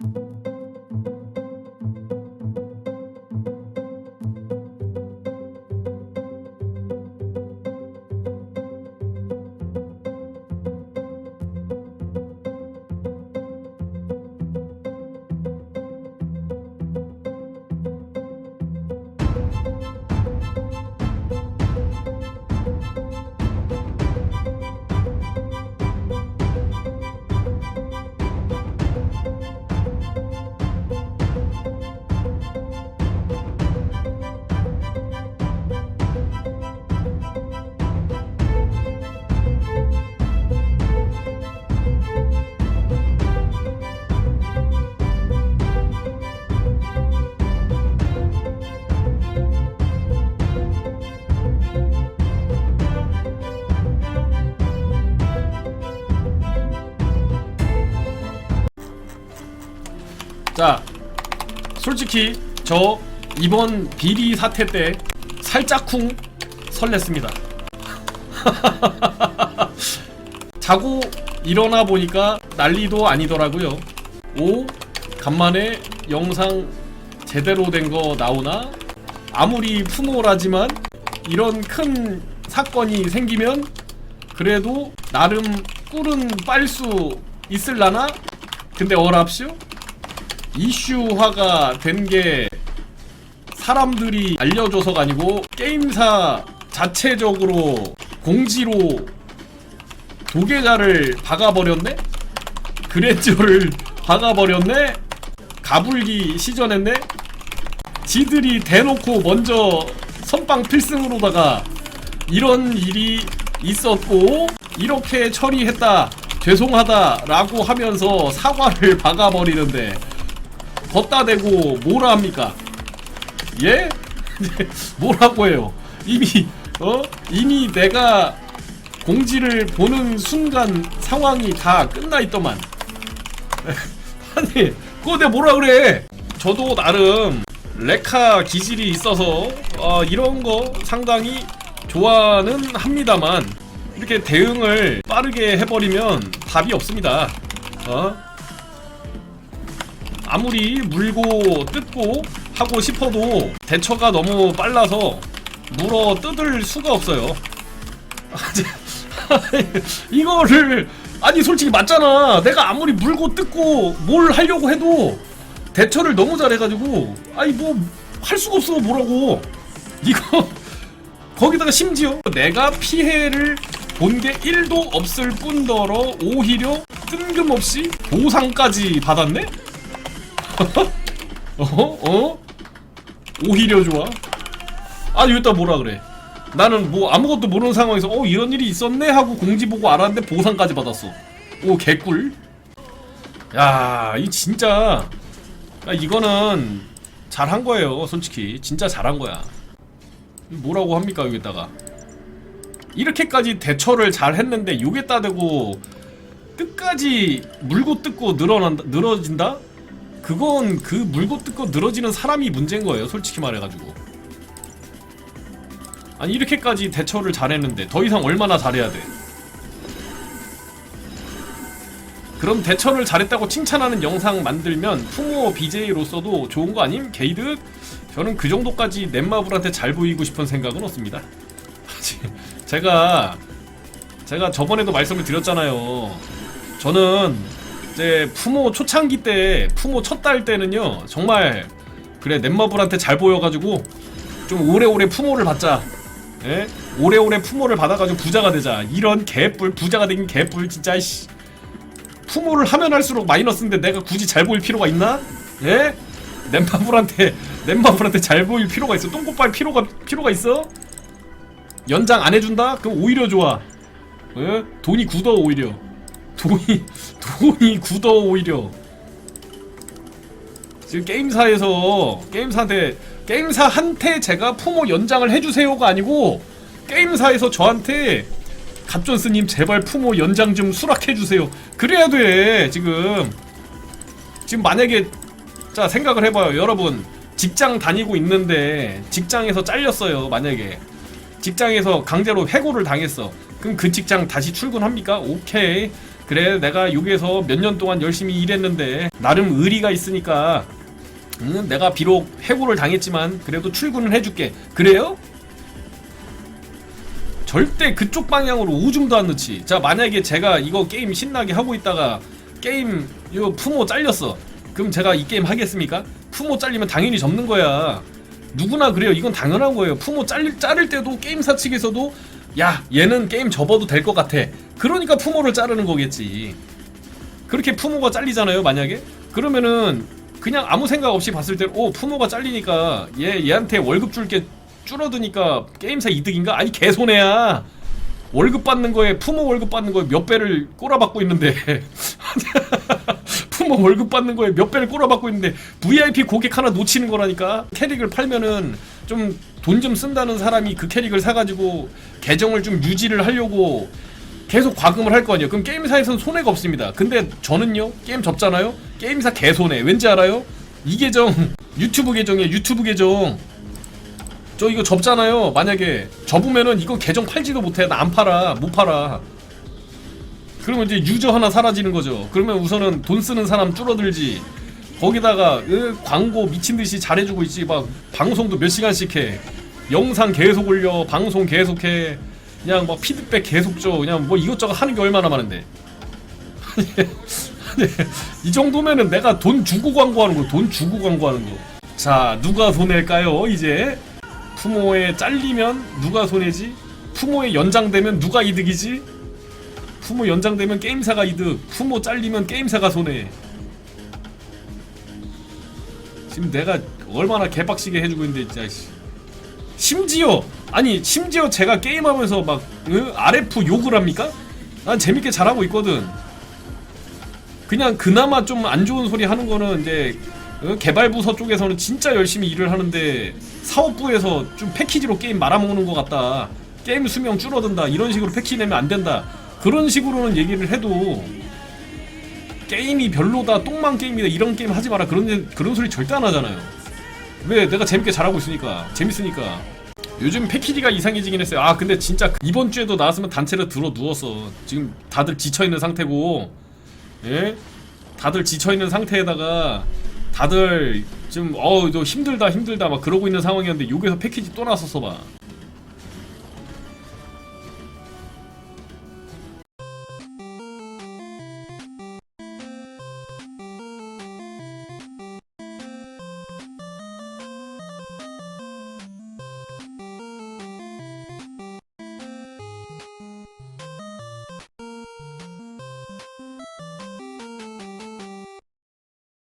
you 자, 솔직히 저 이번 비리 사태 때 살짝쿵 설렜습니다. 자고 일어나 보니까 난리도 아니더라고요. 오, 간만에 영상 제대로 된 거 나오나? 아무리 푸모라지만 이런 큰 사건이 생기면 그래도 나름 꿀은 빨 수 있을라나? 근데 어랍쇼? 이슈화가 된 게 사람들이 알려줘서가 아니고 게임사 자체적으로 공지로 도계자를 박아버렸네? 그랜저를 박아버렸네? 가불기 시전했네? 지들이 대놓고 먼저 선빵 필승으로다가 이런 일이 있었고 이렇게 처리했다 죄송하다 라고 하면서 사과를 박아버리는데 걷다 대고 뭐라 합니까? 예? 뭐라고 해요? 이미 어 이미 내가 공지를 보는 순간 상황이 다 끝나 있더만. 아니 그거 뭐라 그래? 저도 나름 레카 기질이 있어서 어, 이런 거 상당히 좋아는 합니다만 이렇게 대응을 빠르게 해버리면 답이 없습니다. 어? 아무리 물고 뜯고 하고 싶어도 대처가 너무 빨라서 물어 뜯을 수가 없어요. 이거를 아니 솔직히 맞잖아. 내가 아무리 물고 뜯고 뭘 하려고 해도 대처를 너무 잘해가지고 아니 뭐 할 수가 없어 뭐라고 이거 거기다가 심지어 내가 피해를 본 게 1도 없을 뿐더러 오히려 뜬금없이 보상까지 받았네? 어? 어? 오히려 좋아? 아니 여기다 뭐라 그래 나는 뭐 아무것도 모르는 상황에서 어 이런 일이 있었네 하고 공지 보고 알았는데 보상까지 받았어 오 개꿀 야 이 진짜 야, 이거는 잘한 거예요 솔직히 진짜 잘한 거야 뭐라고 합니까 여기다가 이렇게까지 대처를 잘 했는데 요게 따 대고 끝까지 물고 뜯고 늘어난다 늘어진다? 그건 그 물고 뜯고 늘어지는 사람이 문제인 거예요 솔직히 말해가지고 아니 이렇게까지 대처를 잘했는데 더 이상 얼마나 잘해야 돼 그럼 대처를 잘했다고 칭찬하는 영상 만들면 풍모 BJ로서도 좋은 거 아님? 게이드? 저는 그 정도까지 넷마블한테 잘 보이고 싶은 생각은 없습니다 제가 제가 저번에도 말씀을 드렸잖아요 저는 이제 푸모 초창기 때 푸모 첫 달 때는요 정말 그래 넷마블한테 잘 보여가지고 좀 오래오래 푸모를 받자 예? 오래오래 푸모를 받아가지고 부자가 되자 이런 개뿔 부자가 되긴 개뿔 진짜 씨 푸모를 하면 할수록 마이너스인데 내가 굳이 잘 보일 필요가 있나? 예? 넷마블한테 넷마블한테 잘 보일 필요가 있어 똥꼬빨 필요가 필요가 있어? 연장 안 해준다? 그럼 오히려 좋아 예? 돈이 굳어 오히려 돈이 돈이 굳어 오히려. 지금 게임사에서 게임사한테 게임사한테 제가 푸모 연장을 해주세요가 아니고 게임사에서 저한테 갑존스님 제발 푸모 연장 좀 수락해주세요. 그래야 돼 지금. 지금 만약에 자 생각을 해봐요. 여러분 직장 다니고 있는데 직장에서 잘렸어요 만약에. 직장에서 강제로 해고를 당했어. 그럼 그 직장 다시 출근합니까? 오케이 그래 내가 여기에서 몇 년 동안 열심히 일했는데 나름 의리가 있으니까 응, 내가 비록 해고를 당했지만 그래도 출근을 해줄게. 그래요? 절대 그쪽 방향으로 오줌도 안 넣지. 자 만약에 제가 이거 게임 신나게 하고 있다가 게임 이거 푸모 잘렸어. 그럼 제가 이 게임 하겠습니까? 푸모 잘리면 당연히 접는 거야. 누구나 그래요. 이건 당연한 거예요. 푸모 잘릴, 자를 때도 게임사 측에서도 야 얘는 게임 접어도 될 것 같아 그러니까 푸모를 자르는 거겠지. 그렇게 푸모가 잘리잖아요 만약에? 그러면은 그냥 아무 생각 없이 봤을 때오 푸모가 잘리니까 얘 얘한테 월급 줄 게 줄어드니까 게임사 이득인가? 아니 개손해야. 월급 받는 거에 푸모 월급 받는 거에 몇 배를 꼬라박고 있는데. 푸모 월급 받는 거에 몇 배를 꼬라박고 있는데 VIP 고객 하나 놓치는 거라니까? 캐릭을 팔면은 좀 돈좀 쓴다는 사람이 그 캐릭을 사가지고 계정을 좀 유지를 하려고 계속 과금을 할 거 아니에요. 그럼 게임사에서는 손해가 없습니다. 근데 저는요 게임 접잖아요. 게임사 개손해. 왠지 알아요? 이 계정 유튜브 계정이에요. 유튜브 계정. 저 이거 접잖아요. 만약에 접으면은 이거 계정 팔지도 못해. 나 안 팔아. 못 팔아. 그러면 이제 유저 하나 사라지는 거죠. 그러면 우선은 돈 쓰는 사람 줄어들지. 거기다가 으, 광고 미친 듯이 잘해주고 있지. 막 방송도 몇 시간씩 해. 영상 계속 올려. 방송 계속 해. 그냥 막 피드백 계속 줘. 그냥 뭐 이것저것 하는 게 얼마나 많은데. 이 정도면은 내가 돈 주고 광고하는 거, 돈 주고 광고하는 거. 자, 누가 손해일까요? 이제 부모에 잘리면 누가 손해지? 부모에 연장되면 누가 이득이지? 부모 연장되면 게임사가 이득, 부모 잘리면 게임사가 손해. 지금 내가 얼마나 개빡시게 해주고 있는데 진짜. 씨. 심지어 아니 심지어 제가 게임하면서 막 으? RF 욕을 합니까? 난 재밌게 잘하고 있거든. 그냥 그나마 좀 안 좋은 소리 하는 거는 이제 어, 개발부서 쪽에서는 진짜 열심히 일을 하는데 사업부에서 좀 패키지로 게임 말아먹는 것 같다. 게임 수명 줄어든다. 이런 식으로 패키지 내면 안 된다. 그런 식으로는 얘기를 해도 게임이 별로다. 똥망 게임이다. 이런 게임 하지 마라. 그런 그런 소리 절대 안 하잖아요. 왜 내가 재밌게 잘하고 있으니까 재밌으니까 요즘 패키지가 이상해지긴 했어요 아 근데 진짜 이번 주에도 나왔으면 단체로 들어 누웠어 지금 다들 지쳐있는 상태고 예? 다들 지쳐있는 상태에다가 다들 좀 어우 너 힘들다 힘들다 막 그러고 있는 상황이었는데 여기서 패키지 또 나왔었어 봐